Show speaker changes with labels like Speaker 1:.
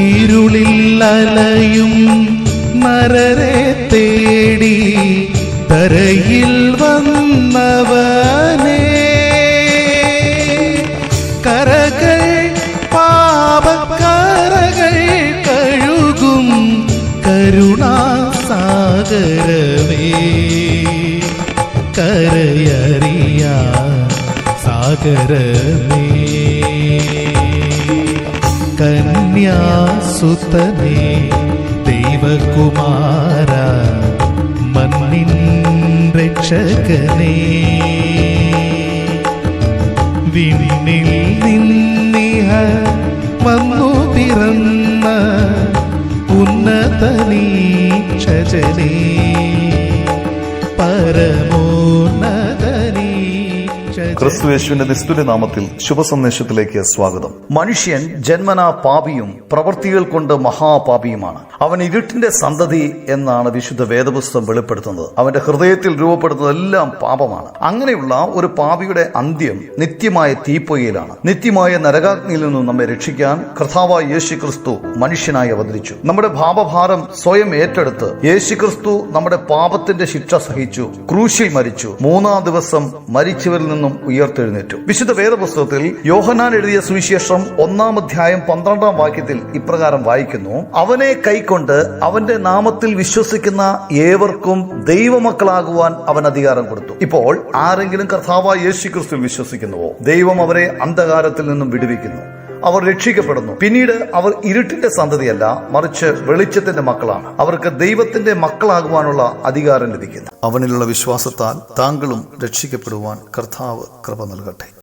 Speaker 1: ഇരുളിൽ അലയും നരരെ തേടി തരയിൽ വന്നവനേ. കരകൾ പാപക്കരകൾ കഴുകും കരുണാസാഗരവേ കരയറിയ സാഗരമേ. കന്യാസുതനേ ദൈവകുമാര മണ്ണിൻ രക്ഷകനേ. വിണ്ണിൽ നിന്നിഹ വന്നു പിറന്ന ഉന്നതനീക്ഷജനേ പരമോന്നതനീക്ഷജനേ
Speaker 2: ക്രിസ്തു യേശുവിന്റെ നിസ്തുല നാമത്തിൽ ശുഭസന്ദേശത്തിലേക്ക് സ്വാഗതം. മനുഷ്യൻ ജന്മനാ പാപിയും പ്രവൃത്തികൾ കൊണ്ട് മഹാപാപിയുമാണ്. അവൻ ഇരുട്ടിന്റെ സന്തതി എന്നാണ് വിശുദ്ധ വേദപുസ്തകം വെളിപ്പെടുത്തുന്നത്. അവന്റെ ഹൃദയത്തിൽ രൂപപ്പെടുന്നതെല്ലാം പാപമാണ്. അങ്ങനെയുള്ള ഒരു പാപിയുടെ അന്ത്യം നിത്യമായ തീപ്പൊയിലാണ് നിത്യമായ നരകാഗ്നിയിൽ നിന്നും നമ്മെ രക്ഷിക്കാൻ കർത്താവായ യേശു ക്രിസ്തു മനുഷ്യനായി അവതരിച്ചു. നമ്മുടെ പാപഭാരം സ്വയം ഏറ്റെടുത്ത് യേശു ക്രിസ്തു നമ്മുടെ പാപത്തിന്റെ ശിക്ഷ സഹിച്ചു ക്രൂശിൽ മരിച്ചു. മൂന്നാം ദിവസം മരിച്ചവരിൽ നിന്നും ഉയർത്തെഴുന്നേറ്റു. വിശുദ്ധ വേദപുസ്തകത്തിൽ യോഹനാൻ എഴുതിയ സുവിശേഷം ഒന്നാം അധ്യായം പന്ത്രണ്ടാം വാക്യത്തിൽ ഇപ്രകാരം വായിക്കുന്നു അവനെ കൈക്കൊണ്ട് അവന്റെ നാമത്തിൽ വിശ്വസിക്കുന്ന ഏവർക്കും ദൈവമക്കളാകുവാൻ അവൻ അധികാരം കൊടുത്തു. ഇപ്പോൾ ആരെങ്കിലും കർത്താവായ യേശു ക്രിസ്തു വിശ്വസിക്കുന്നുവോ? ദൈവം അവരെ അന്ധകാരത്തിൽ നിന്നും വിടുവിക്കുന്നു. അവർ രക്ഷിക്കപ്പെടുന്നു. പിന്നീട് അവർ ഇരുട്ടിന്റെ സന്തതിയല്ല മറിച്ച് വെളിച്ചത്തിന്റെ മക്കളാണ്. അവർക്ക് ദൈവത്തിന്റെ മക്കളാകുവാനുള്ള അധികാരം ലഭിക്കുന്നു. അവനിലുള്ള വിശ്വാസത്താൽ താങ്കളും രക്ഷിക്കപ്പെടുവാൻ കർത്താവ് കൃപ നൽകട്ടെ.